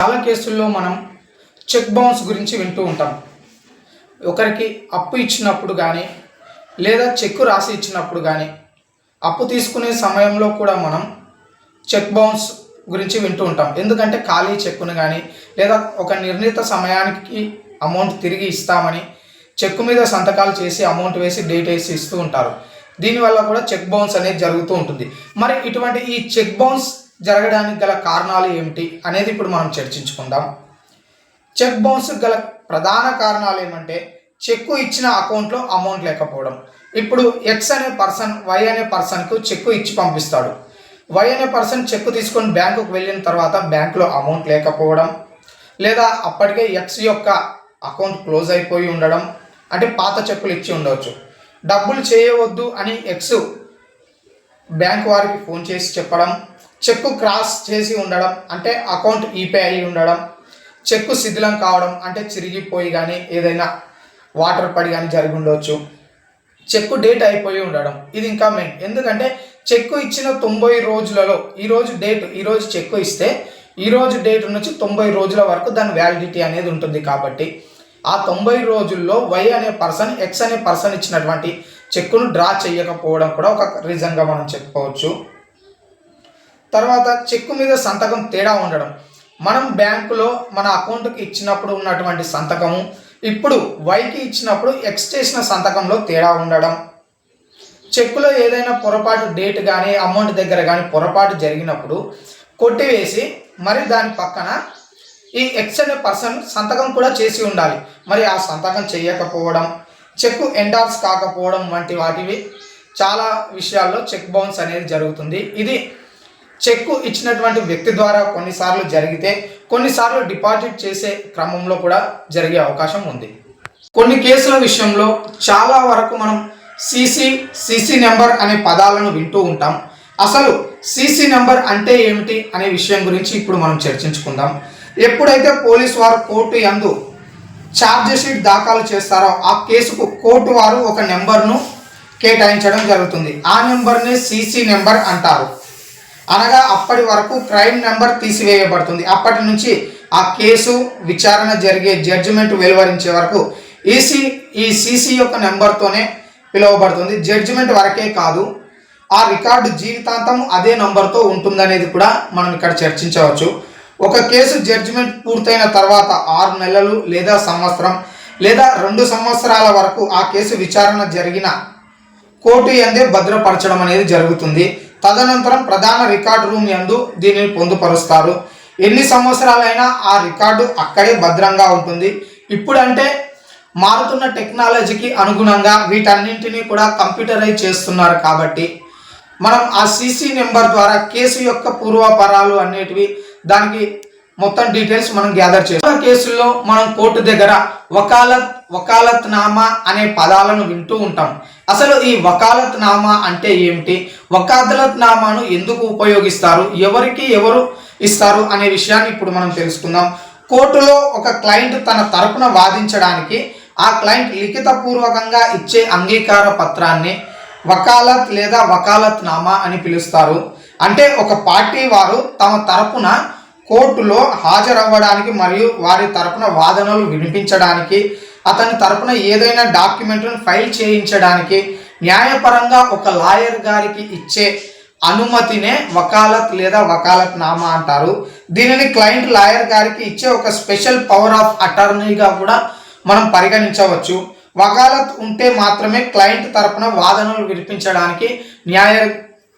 చాలా కేసుల్లో మనం చెక్ బౌన్స్ గురించి వింటూ ఉంటాం. ఒకరికి అప్పు ఇచ్చినప్పుడు కానీ లేదా చెక్కు రాసి ఇచ్చినప్పుడు కానీ అప్పు తీసుకునే సమయంలో కూడా మనం చెక్ బౌన్స్ గురించి వింటూ ఉంటాం. ఎందుకంటే ఖాళీ చెక్కును కానీ లేదా ఒక నిర్ణీత సమయానికి అమౌంట్ తిరిగి ఇస్తామని చెక్కు మీద సంతకాలు చేసి అమౌంట్ వేసి డేట్ వేసి ఇస్తూ ఉంటారు. దీనివల్ల కూడా చెక్ బౌన్స్ అనేది జరుగుతూ ఉంటుంది. మరి ఇటువంటి ఈ చెక్ బౌన్స్ జరగడానికి గల కారణాలు ఏమిటి అనేది ఇప్పుడు మనం చర్చించుకుందాం. చెక్ బౌన్స్ గల ప్రధాన కారణాలు ఏమంటే చెక్కు ఇచ్చిన అకౌంట్లో అమౌంట్ లేకపోవడం. ఇప్పుడు ఎక్స్ అనే పర్సన్ వై అనే పర్సన్కు చెక్కు ఇచ్చి పంపిస్తాడు. వై అనే పర్సన్ చెక్కు తీసుకొని బ్యాంకుకు వెళ్ళిన తర్వాత బ్యాంకులో అమౌంట్ లేకపోవడం లేదా అప్పటికే ఎక్స్ యొక్క అకౌంట్ క్లోజ్ అయిపోయి ఉండడం అంటే పాత చెక్కులు ఇచ్చి ఉండవచ్చు. డబ్బులు చేయవద్దు అని ఎక్స్ బ్యాంక్ వారికి ఫోన్ చేసి చెప్పడం చెక్కు క్రాస్ చేసి ఉండడం అంటే అకౌంట్ ఈపే అయి ఉండడం చెక్కు శిథిలం కావడం అంటే చిరిగిపోయి కానీ ఏదైనా వాటర్ పడి కానీ జరిగి ఉండవచ్చు చెక్కు డేట్ అయిపోయి ఉండడం ఇది ఇంకా మెయిన్. ఎందుకంటే చెక్కు ఇచ్చిన తొంభై రోజులలో ఈరోజు డేట్ ఈరోజు చెక్కు ఇస్తే ఈరోజు డేట్ నుంచి తొంభై రోజుల వరకు దాని వ్యాలిడిటీ అనేది ఉంటుంది కాబట్టి ఆ తొంభై రోజుల్లో వై అనే పర్సన్ ఎక్స్ అనే పర్సన్ ఇచ్చినటువంటి చెక్కును డ్రా చేయకపోవడం కూడా ఒక రీజన్గా మనం చెప్పుకోవచ్చు. తర్వాత చెక్కు మీద సంతకం తేడా ఉండడం. మనం బ్యాంకులో మన అకౌంట్కి ఇచ్చినప్పుడు ఉన్నటువంటి సంతకము ఇప్పుడు వైకి ఇచ్చినప్పుడు ఎక్స్ చేసిన సంతకంలో తేడా ఉండడం. చెక్కులో ఏదైనా పొరపాటు డేట్ కానీ అమౌంట్ దగ్గర కానీ పొరపాటు జరిగినప్పుడు కొట్టివేసి మరి దాని పక్కన ఈ ఎక్స్ అనే పర్సన్ సంతకం కూడా చేసి ఉండాలి. మరి ఆ సంతకం చేయకపోవడం చెక్కు ఎండార్స్ కాకపోవడం వంటి వాటివి చాలా విషయాల్లో చెక్ బౌన్స్ అనేది జరుగుతుంది. ఇది చెక్కు ఇచ్చినటువంటి వ్యక్తి ద్వారా కొన్నిసార్లు జరిగితే కొన్నిసార్లు డిపాజిట్ చేసే క్రమంలో కూడా జరిగే అవకాశం ఉంది. కొన్ని కేసుల విషయంలో చాలా వరకు మనం సీసీ సీసీ నెంబర్ అనే పదాలను వింటూ ఉంటాం. అసలు సీసీ నెంబర్ అంటే ఏమిటి అనే విషయం గురించి ఇప్పుడు మనం చర్చించుకుందాం. ఎప్పుడైతే పోలీస్ వారు కోర్టు యందు ఛార్జ్ షీట్ దాఖలు చేస్తారో ఆ కేసుకు కోర్టు వారు ఒక నెంబర్ను కేటాయించడం జరుగుతుంది. ఆ నెంబర్ని సీసీ నెంబర్ అంటారు. అనగా అప్పటి వరకు క్రైమ్ నెంబర్ తీసివేయబడుతుంది. అప్పటి నుంచి ఆ కేసు విచారణ జరిగే జడ్జిమెంట్ వెలువరించే వరకు ఈసీ ఈ సీసీ యొక్క నెంబర్తోనే పిలువబడుతుంది. జడ్జిమెంట్ వరకే కాదు ఆ రికార్డు జీవితాంతం అదే నంబర్తో ఉంటుందనేది కూడా మనం ఇక్కడ చర్చించవచ్చు. ఒక కేసు జడ్జిమెంట్ పూర్తయిన తర్వాత ఆరు నెలలు లేదా సంవత్సరం లేదా రెండు సంవత్సరాల వరకు ఆ కేసు విచారణ జరిగిన కోర్టు ఎందే భద్రపరచడం అనేది జరుగుతుంది. తదనంతరం ప్రధాన రికార్డు రూమ్ యందు దీనిని పొందుపరుస్తారు. ఎన్ని సంవత్సరాలైనా ఆ రికార్డు అక్కడే భద్రంగా ఉంటుంది. ఇప్పుడంటే మారుతున్న టెక్నాలజీకి అనుగుణంగా వీటన్నింటినీ కూడా కంప్యూటరైజ్ చేస్తున్నారు కాబట్టి. మనం ఆ సీసీ నెంబర్ ద్వారా కేసు యొక్క పూర్వపరాలు అనేటివి దానికి మొత్తం డీటెయిల్స్ మనం గ్యాదర్ చేస్తాం. కేసుల్లో మనం కోర్టు దగ్గర వకాలత్ వకాలత్ నామా అనే పదాలను వింటూ ఉంటాం. అసలు ఈ వకాలత్ నామా అంటే ఏమిటి? వకాలత్ నామాను ఎందుకు ఉపయోగిస్తారు? ఎవరికి ఎవరు ఇస్తారు అనే విషయాన్ని ఇప్పుడు మనం తెలుసుకుందాం. కోర్టులో ఒక క్లయింట్ తన తరపున వాదించడానికి ఆ క్లయింట్ లిఖితపూర్వకంగా ఇచ్చే అంగీకార పత్రాన్ని వకాలత్ లేదా వకాలత్ నామా అని పిలుస్తారు. అంటే ఒక పార్టీ వారు తమ తరపున కోర్టులో హాజరవ్వడానికి మరియు వారి తరపున వాదనలు వినిపించడానికి అతని తరపున ఏదైనా డాక్యుమెంట్ను ఫైల్ చేయించడానికి న్యాయపరంగా ఒక లాయర్ గారికి ఇచ్చే అనుమతినే వకాలత్ లేదా వకాలత్ నామా అంటారు. దీనిని క్లయింట్ లాయర్ గారికి ఇచ్చే ఒక స్పెషల్ పవర్ ఆఫ్ అటార్నీగా కూడా మనం పరిగణించవచ్చు. వకాలత్ ఉంటే మాత్రమే క్లయింట్ తరపున వాదనలు వినిపించడానికి న్యాయ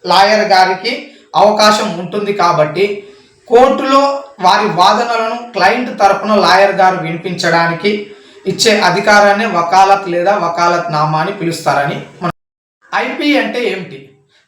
లాయర్ గారికి అవకాశం ఉంటుంది కాబట్టి కోర్టులో వారి వాదనలను క్లయింట్ తరపున లాయర్ గారు వినిపించడానికి ఇచ్చే అధికారాన్ని వకాలత్ లేదా వకాలత్ నామా అని పిలుస్తారని మనం ఐపీ అంటే ఏమిటి?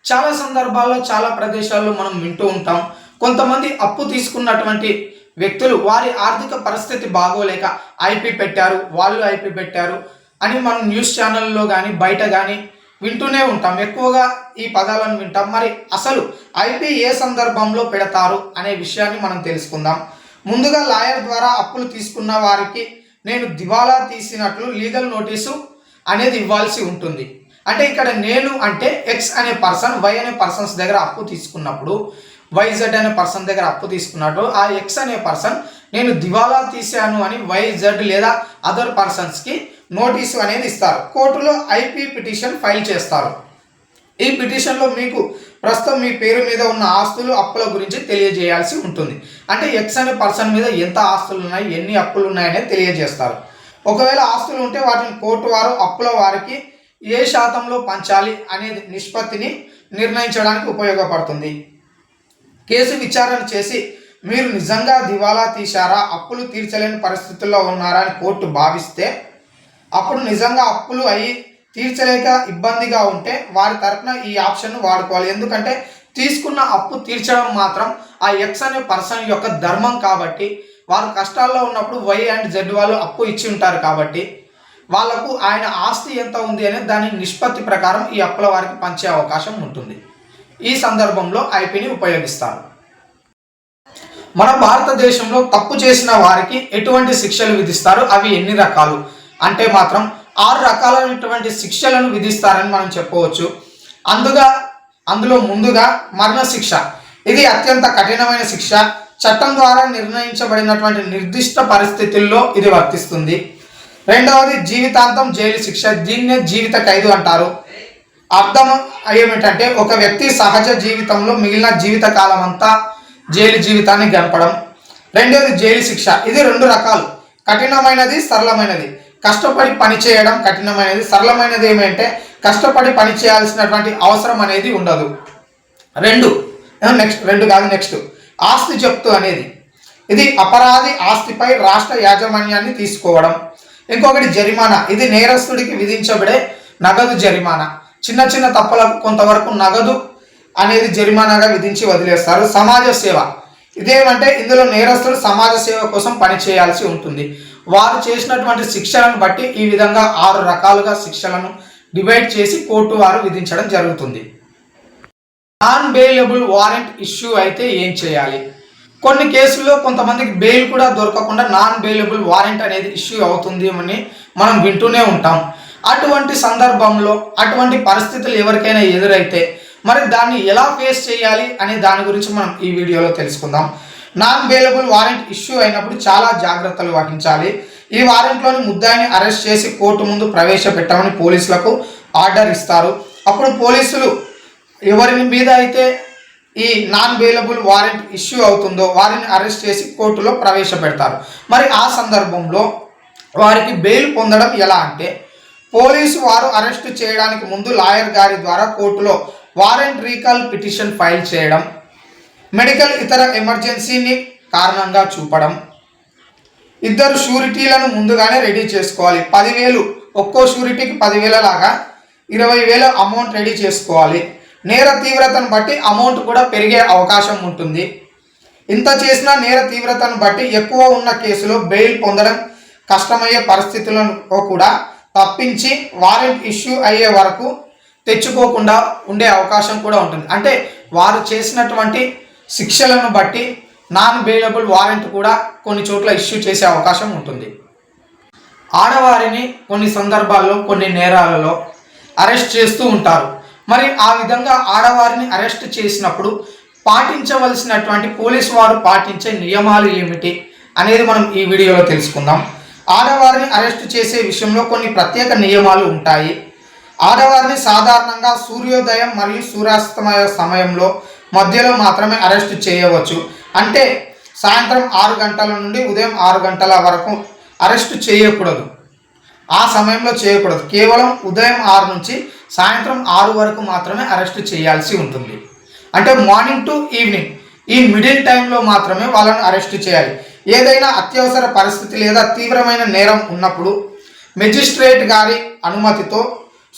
చాలా సందర్భాల్లో చాలా ప్రదేశాల్లో మనం వింటూ ఉంటాం. కొంతమంది అప్పు తీసుకున్నటువంటి వ్యక్తులు వారి ఆర్థిక పరిస్థితి బాగోలేక ఐపీ పెట్టారు వాళ్ళు ఐపీ పెట్టారు అని మనం న్యూస్ ఛానల్లో కానీ బయట కానీ వింటూనే ఉంటాం. ఎక్కువగా ఈ పదాలను వింటాం. మరి అసలు ఐపీ ఏ సందర్భంలో పెడతారు అనే విషయాన్ని మనం తెలుసుకుందాం. ముందుగా లాయర్ ద్వారా అప్పులు తీసుకున్న వారికి నేను దివాలా తీసినట్లు లీగల్ నోటీసు అనేది ఇవ్వాల్సి ఉంటుంది. అంటే ఇక్కడ నేను అంటే ఎక్స్ అనే పర్సన్ వై అనే పర్సన్స్ దగ్గర అప్పు తీసుకున్నప్పుడు వైజెడ్ అనే పర్సన్ దగ్గర అప్పు తీసుకున్నట్టు ఆ ఎక్స్ అనే పర్సన్ నేను దివాలా తీశాను అని వైజెడ్ లేదా అదర్ పర్సన్స్కి నోటీసు అనేది ఇస్తారు. కోర్టులో ఐపీ పిటిషన్ ఫైల్ చేస్తారు. ఈ పిటిషన్లో మీకు ప్రస్తుతం మీ పేరు మీద ఉన్న ఆస్తులు అప్పుల గురించి తెలియజేయాల్సి ఉంటుంది. అంటే ఎక్స్ అనే పర్సన్ మీద ఎంత ఆస్తులు ఉన్నాయి ఎన్ని అప్పులు ఉన్నాయనేది తెలియజేస్తారు. ఒకవేళ ఆస్తులు ఉంటే వాటిని కోర్టు వారు అప్పుల వారికి ఏ శాతంలో పంచాలి అనే నిష్పత్తిని నిర్ణయించడానికి ఉపయోగపడుతుంది. కేసు విచారణ చేసి మీరు నిజంగా దివాలా తీశారా అప్పులు తీర్చలేని పరిస్థితుల్లో ఉన్నారా అని కోర్టు భావిస్తే అప్పుడు నిజంగా అప్పులు అయ్యి తీర్చలేక ఇబ్బందిగా ఉంటే వారి తరపున ఈ ఆప్షన్ను వాడుకోవాలి. ఎందుకంటే తీసుకున్న అప్పు తీర్చడం మాత్రం ఆ ఎక్స్ అనే పర్సన్ యొక్క ధర్మం కాబట్టి వారు కష్టాల్లో ఉన్నప్పుడు వై అండ్ జెడ్ వాళ్ళు అప్పు ఇచ్చి ఉంటారు కాబట్టి వాళ్ళకు ఆయన ఆస్తి ఎంత ఉంది అనేది దాని నిష్పత్తి ప్రకారం ఈ అప్పుల వారికి పంచే అవకాశం ఉంటుంది. ఈ సందర్భంలో ఐపీని ఉపయోగిస్తారు. మన భారతదేశంలో తప్పు చేసిన వారికి ఎటువంటి శిక్షలు విధిస్తారు? అవి ఎన్ని రకాలు? అంటే మాత్రం ఆరు రకాలైనటువంటి శిక్షలను విధిస్తారని మనం చెప్పవచ్చు. అందుగా అందులో ముందుగా మరణశిక్ష. ఇది అత్యంత కఠినమైన శిక్ష. చట్టం ద్వారా నిర్ణయించబడినటువంటి నిర్దిష్ట పరిస్థితుల్లో ఇది వర్తిస్తుంది. రెండవది జీవితాంతం జైలు శిక్ష. దీన్నే జీవిత ఖైదు అంటారు. అర్థం ఏమిటంటే ఒక వ్యక్తి సహజ జీవితంలో మిగిలిన జీవిత కాలం అంతా జైలు జీవితాన్ని గడపడం. రెండవది జైలు శిక్ష. ఇది రెండు రకాలు. కఠినమైనది సరళమైనది. కష్టపడి పని చేయడం కఠినమైనది. సరళమైనది ఏమంటే కష్టపడి పని చేయాల్సినటువంటి అవసరం అనేది ఉండదు. రెండు. నెక్స్ట్ రెండు కాదు నెక్స్ట్ ఆస్తి జప్తు అనేది. ఇది అపరాధి ఆస్తిపై రాష్ట్ర యాజమాన్యాన్ని తీసుకోవడం. ఇంకొకటి జరిమానా. ఇది నేరస్తుడికి విధించబడే నగదు జరిమానా. చిన్న చిన్న తప్పులకు కొంతవరకు నగదు అనేది జరిమానాగా విధించి వదిలేస్తారు. సమాజ సేవ. ఇదేమంటే ఇందులో నేరస్తుడు సమాజ సేవ కోసం పని చేయాల్సి ఉంటుంది. వారు చేసినటువంటి శిక్షలను బట్టి ఈ విధంగా ఆరు రకాలుగా శిక్షలను డివైడ్ చేసి కోర్టు వారు విధించడం జరుగుతుంది. నాన్ బెయిలబుల్ వారెంట్ ఇష్యూ అయితే ఏం చేయాలి? కొన్ని కేసుల్లో కొంతమందికి బెయిల్ కూడా దొరకకుండా నాన్ బెయిలబుల్ వారెంట్ అనేది ఇష్యూ అవుతుంది అని మనం వింటూనే ఉంటాం. అటువంటి సందర్భంలో అటువంటి పరిస్థితులు ఎవరికైనా ఎదురైతే మరి దాన్ని ఎలా ఫేస్ చేయాలి అనే దాని గురించి మనం ఈ వీడియోలో తెలుసుకుందాం. నాన్ బెయిలబుల్ వారెంట్ ఇష్యూ అయినప్పుడు చాలా జాగ్రత్తలు వహించాలి. ఈ వారెంట్లోని ముద్దాయిని అరెస్ట్ చేసి కోర్టు ముందు ప్రవేశపెట్టమని పోలీసులకు ఆర్డర్ ఇస్తారు. అప్పుడు పోలీసులు ఎవరి మీద అయితే ఈ నాన్ బెయిలబుల్ వారెంట్ ఇష్యూ అవుతుందో వారిని అరెస్ట్ చేసి కోర్టులో ప్రవేశపెడతారు. మరి ఆ సందర్భంలో వారికి బెయిల్ పొందడం ఎలా అంటే పోలీసు వారు అరెస్టు చేయడానికి ముందు లాయర్ గారి ద్వారా కోర్టులో వారెంట్ రీకాల్ పిటిషన్ ఫైల్ చేయడం మెడికల్ ఇతర ఎమర్జెన్సీని కారణంగా చూపడం. ఇద్దరు షూరిటీలను ముందుగానే రెడీ చేసుకోవాలి. పదివేలు ఒక్కో షూరిటీకి పదివేల లాగా ఇరవై వేల అమౌంట్ రెడీ చేసుకోవాలి. నేర తీవ్రతను బట్టి అమౌంట్ కూడా పెరిగే అవకాశం ఉంటుంది. ఇంత చేసిన నేర తీవ్రతను బట్టి ఎక్కువ ఉన్న కేసులో బెయిల్ పొందడం కష్టమయ్యే పరిస్థితులను కూడా తప్పించి వారెంట్ ఇష్యూ అయ్యే వరకు తెచ్చుకోకుండా ఉండే అవకాశం కూడా ఉంటుంది. అంటే వారు చేసినటువంటి శిక్షలను బట్టి నాన్ బెయిలబుల్ వారెంట్ కూడా కొన్ని చోట్ల ఇష్యూ చేసే అవకాశం ఉంటుంది. ఆడవారిని కొన్ని సందర్భాల్లో కొన్ని నేరాలలో అరెస్ట్ చేస్తూ ఉంటారు. మరి ఆ విధంగా ఆడవారిని అరెస్ట్ చేసినప్పుడు పాటించవలసినటువంటి పోలీసు వారు పాటించే నియమాలు ఏమిటి అనేది మనం ఈ వీడియోలో తెలుసుకుందాం. ఆడవారిని అరెస్ట్ చేసే విషయంలో కొన్ని ప్రత్యేక నియమాలు ఉంటాయి. ఆడవారిని సాధారణంగా సూర్యోదయం మరియు సూర్యాస్తమయ సమయంలో మధ్యలో మాత్రమే అరెస్ట్ చేయవచ్చు. అంటే సాయంత్రం ఆరు గంటల నుండి ఉదయం ఆరు గంటల వరకు అరెస్ట్ చేయకూడదు. ఆ సమయంలో చేయకూడదు. కేవలం ఉదయం ఆరు నుంచి సాయంత్రం ఆరు వరకు మాత్రమే అరెస్ట్ చేయాల్సి ఉంటుంది. అంటే మార్నింగ్ టు ఈవినింగ్ ఈ మిడిల్ టైంలో మాత్రమే వాళ్ళను అరెస్ట్ చేయాలి. ఏదైనా అత్యవసర పరిస్థితి లేదా తీవ్రమైన నేరం ఉన్నప్పుడు మెజిస్ట్రేట్ గారి అనుమతితో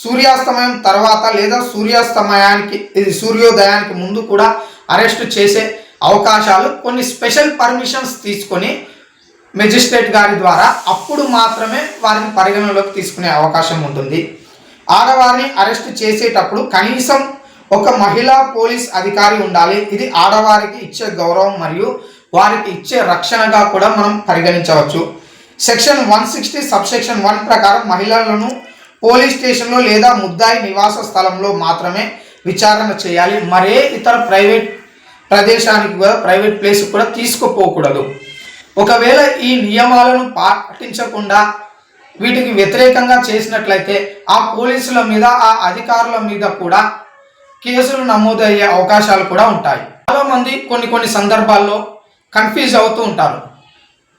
సూర్యాస్తమయం తర్వాత లేదా సూర్యాస్తమయానికి ఇది సూర్యోదయానికి ముందు కూడా అరెస్ట్ చేసే అవకాశాలు కొన్ని స్పెషల్ పర్మిషన్స్ తీసుకొని మెజిస్ట్రేట్ గారి ద్వారా అప్పుడు మాత్రమే వారిని పరిగణలోకి తీసుకునే అవకాశం ఉంటుంది. ఆడవారిని అరెస్ట్ చేసేటప్పుడు కనీసం ఒక మహిళా పోలీస్ అధికారి ఉండాలి. ఇది ఆడవారికి ఇచ్చే గౌరవం మరియు వారికి ఇచ్చే రక్షణగా కూడా మనం పరిగణించవచ్చు. Section one sixty subsection one ప్రకారం మహిళలను పోలీస్ స్టేషన్లో లేదా ముద్దాయి నివాస స్థలంలో మాత్రమే విచారణ చేయాలి. మరే ఇతర ప్రైవేట్ ప్రదేశానికి కూడా ప్రైవేట్ ప్లేస్ కూడా తీసుకుపోకూడదు. ఒకవేళ ఈ నియమాలను పాటించకుండా వీటికి వ్యతిరేకంగా చేసినట్లయితే ఆ పోలీసుల మీద ఆ అధికారుల మీద కూడా కేసులు నమోదయ్యే అవకాశాలు కూడా ఉంటాయి. చాలామంది కొన్ని కొన్ని సందర్భాల్లో కన్ఫ్యూజ్ అవుతూ ఉంటారు.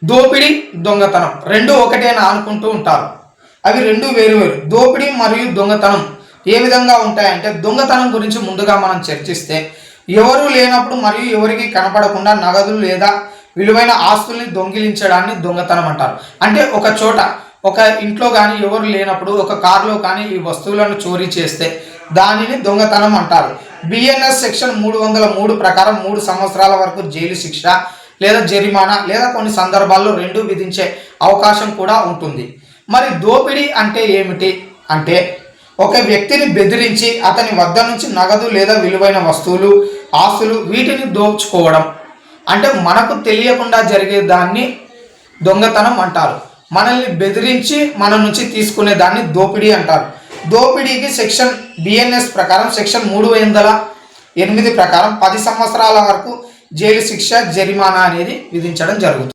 దోపిడీ దొంగతనం రెండు ఒకటేనా అనుకుంటూ ఉంటారు. అవి రెండు వేరు వేరు దోపిడీ మరియు దొంగతనం ఏ విధంగా ఉంటాయంటే దొంగతనం గురించి ముందుగా మనం చర్చిస్తే ఎవరు లేనప్పుడు మరియు ఎవరికి కనపడకుండా నగదులు లేదా విలువైన ఆస్తుల్ని దొంగిలించడాన్ని దొంగతనం అంటారు. అంటే ఒక చోట ఒక ఇంట్లో కానీ ఎవరు లేనప్పుడు ఒక కారులో కానీ ఈ వస్తువులను చోరీ చేస్తే దానిని దొంగతనం అంటారు. బిఎన్ఎస్ సెక్షన్ మూడు వందల మూడు ప్రకారం మూడు సంవత్సరాల వరకు జైలు శిక్ష లేదా జరిమానా లేదా కొన్ని సందర్భాల్లో రెండు విధించే అవకాశం కూడా ఉంటుంది. మరి దోపిడీ అంటే ఏమిటి? అంటే ఒక వ్యక్తిని బెదిరించి అతని వద్ద నుంచి నగదు లేదా విలువైన వస్తువులు ఆస్తులు వీటిని దోచుకోవడం. అంటే మనకు తెలియకుండా జరిగే దాన్ని దొంగతనం అంటారు. మనల్ని బెదిరించి మన నుంచి తీసుకునే దాన్ని దోపిడీ అంటారు. దోపిడీకి సెక్షన్ బిఎన్ఎస్ ప్రకారం సెక్షన్ మూడు వందల ఎనిమిది ప్రకారం పది సంవత్సరాల వరకు జైలు శిక్ష జరిమానా అనేది విధించడం జరుగుతుంది.